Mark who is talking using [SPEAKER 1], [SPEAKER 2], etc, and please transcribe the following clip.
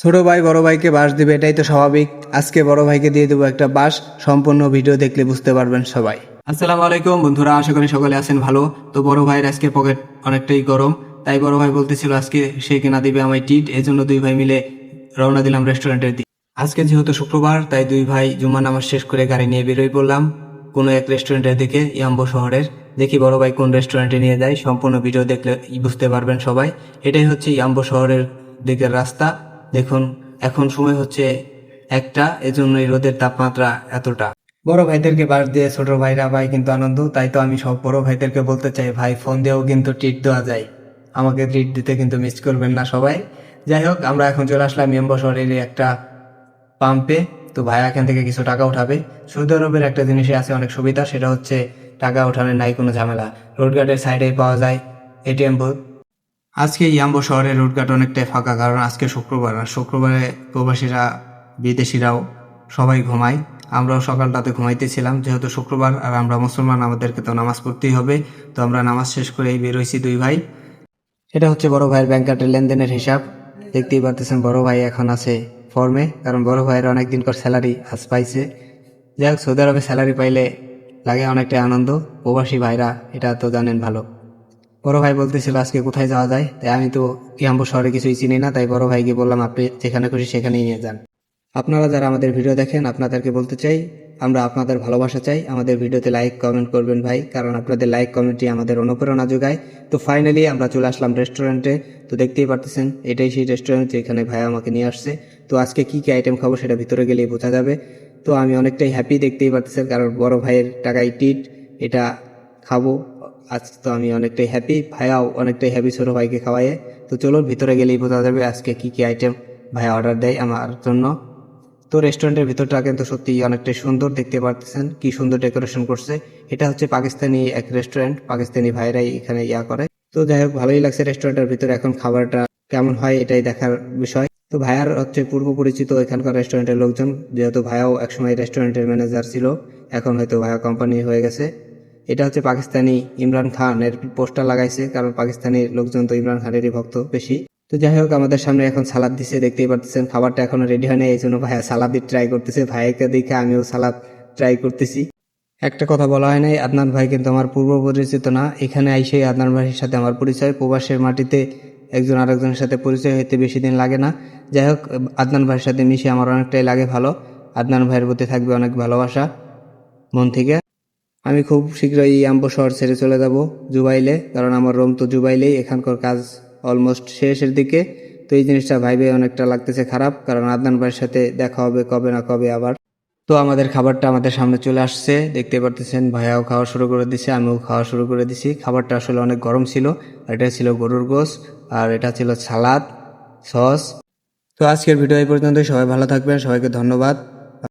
[SPEAKER 1] ছোট ভাই, বড় ভাইকে বাস দিবে, এটাই তো স্বাভাবিক। আজকে বড় ভাইকে দিয়ে দেবো একটা বাস, সম্পূর্ণ ভিডিও দেখলে বুঝতে পারবেন সবাই। আসসালামু আলাইকুম, বন্ধুরা, আশা করি সকলে আছেন ভালো। তো বড় ভাইয়ের আজকে পকেট অনেকটাই গরম, তাই বড় ভাই বলতেছিল আজকে সে কেনা দিবে আমায় টিট এই জন্য দুই ভাই মিলে রওনা দিলাম রেস্টুরেন্টের দিকে। আজকে যেহেতু শুক্রবার, তাই দুই ভাই জুম্মা নামাজ শেষ করে গাড়ি নিয়ে বেরোই পড়লাম। কোনো এক রেস্টুরেন্টের দিকে, ইয়াম্বো শহরের। দেখি বড় ভাই কোন রেস্টুরেন্টে নিয়ে যায়, সম্পূর্ণ ভিডিও দেখলে বুঝতে পারবেন সবাই। এটাই হচ্ছে ইয়াম্বো শহরের দিকের রাস্তা। দেখুন, এখন সময় হচ্ছে একটা এজন্য এই রোদের তাপমাত্রা এতটা। বড় ভাইদেরকে বাস দিয়ে ছোট ভাইরা ভাই কিন্তু আনন্দ, তাই তো আমি সব বড় ভাইদেরকে বলতে চাই, ভাই, ফোন দিয়েও কিন্তু ট্রিট দেওয়া যায়। আমাকে ট্রিট দিতে কিন্তু মিস করবেন না সবাই। যাই হোক, আমরা এখন চলে আসলাম ইয়াম্বো শহরের একটা পাম্পে তো ভাই এখান থেকে কিছু টাকা উঠাবে। সৌদি আরবের একটা জিনিসে আছে অনেক সুবিধা, সেটা হচ্ছে টাকা উঠানোর নাই কোনো ঝামেলা। রোড গার্ডের সাইডে পাওয়া যায় এটিএম বুথ আজকে ইয়াম্বো শহরের রোডঘাট অনেকটাই ফাঁকা, কারণ আজকে শুক্রবার, আর শুক্রবারে প্রবাসীরা, বিদেশিরাও সবাই ঘুমায়। আমরাও সকালটাতে ঘুমাইতেছিলাম, যেহেতু শুক্রবার, আর আমরা মুসলমান, আমাদেরকে তো নামাজ পড়তেই হবে। তো আমরা নামাজ শেষ করেই বেরোইছি দুই ভাই। এটা হচ্ছে বড় ভাইয়ের ব্যাংক কার্ডের লেনদেনের হিসাব। দেখতেই পারতেছেন বড় ভাই এখন আছে ফর্মে কারণ বড় ভাইয়ের অনেকদিন পর স্যালারি আজ পাইছে। যাই হোক, সৌদি আরবে স্যালারি পাইলে লাগে অনেকটাই আনন্দ। প্রবাসী ভাইরা, এটা তো জানেন ভালো। বড় ভাই বলতেছিল আজকে কোথায় যাওয়া যায়? তাই আমি তো ইয়াম্বু শহরে কিছুই চিনি না, তাই বড় ভাইকে বললাম, আপনি যেখানে খুশি সেখানেই নিয়ে যান। আপনারা যারা আমাদের ভিডিও দেখেন, আপনাদেরকে বলতে চাই, আমরা আপনাদের ভালোবাসা চাই। আমাদের ভিডিওতে লাইক, কমেন্ট করবেন ভাই, কারণ আপনাদের লাইক কমেন্টটি আমাদের অনুপ্রেরণা যোগায়। তো ফাইনালি আমরা চলে আসলাম রেস্টুরেন্টে। তো দেখতেই পারতেছেন, এটাই সেই রেস্টুরেন্ট যেখানে ভাই আমাকে নিয়ে আসছে। তো আজকে কি কি আইটেম খাব সেটা ভিতরে গেলেই বোঝা যাবে। তো আমি অনেকটাই হ্যাপি দেখতেই পারতেছেন, কারণ বড় ভাইয়ের টাকায় টিট এটা খাব। আজ তো আমি অনেকটাই হ্যাপি ভাইয়াও অনেকটাই হ্যাপি ছোটো ভাইকে খাওয়াইয়ে। তো চলো ভিতরে গেলেই বোঝা যাবে আজকে কি কি আইটেম ভাইয়া অর্ডার দেয় আমার জন্য। তো রেস্টুরেন্টের ভিতরটা কিন্তু সত্যি অনেকটাই সুন্দর, দেখতে পারতেছেন কি সুন্দর ডেকোরেশন করছে। এটা হচ্ছে পাকিস্তানি এক রেস্টুরেন্ট পাকিস্তানি ভাইরাই এখানে ইয়া করে। তো যাই হোক, ভালোই লাগছে রেস্টুরেন্টের ভিতরে এখন খাবারটা কেমন হয় এটাই দেখার বিষয়। তো ভাইয়ার হচ্ছে পূর্ব পরিচিত এখানকার রেস্টুরেন্টের লোকজন, যেহেতু ভাইয়াও একসময় রেস্টুরেন্টের ম্যানেজার ছিল, এখন হয়তো ভাইয়া কোম্পানি হয়ে গেছে। এটা হচ্ছে পাকিস্তানি ইমরান খানের পোস্টার লাগাইছে, কারণ পাকিস্তানি লোকজন তো ইমরান খানেরই ভক্ত বেশি। তো যাই হোক, আমাদের সামনে এখন সালাদ দিছে, দেখতেই পারতেছেন, খাবারটা এখনও রেডি হয় না এই জন্য ভাইয়া সালাদি ট্রাই করতেছে। ভাইকে দেখে আমিও সালাদ ট্রাই করতেছি। একটা কথা বলা হয় নাই, আদনান ভাই কিন্তু আমার পূর্ব পরিচিত না। এখানে আইসেই আদনান ভাইয়ের সাথে আমার পরিচয়, প্রবাসের মাটিতে একজন আরেকজনের সাথে পরিচয় হইতে বেশি দিন লাগে না। যাই হোক, আদনান ভাইয়ের সাথে মিশে আমার অনেকটাই লাগে ভালো। আদনান ভাইয়ের প্রতি থাকবে অনেক ভালোবাসা, মন থেকে। আমি খুব শীঘ্রই ইয়াম্বো শহর ছেড়ে চলে যাব, জুবাইলে, কারণ আমার রোম তো জুবাইলেই, এখানকার কাজ অলমোস্ট শেষের দিকে। তো এই জিনিসটা ভাইবে অনেকটা লাগতেছে খারাপ, কারণ আদনান ভাইয়ের সাথে দেখা হবে কবে না কবে আবার। তো আমাদের খাবারটা আমাদের সামনে চলে আসছে, দেখতে পারতেছেন ভাইয়াও খাওয়া শুরু করে দিছে, আমিও খাওয়া শুরু করে দিছি। খাবারটা আসলে অনেক গরম ছিল, আর এটা ছিল গরুর গোস আর এটা ছিল সালাদ, সস। তো আজকের ভিডিও এই পর্যন্ত সবাই ভালো থাকবেন, সবাইকে ধন্যবাদ।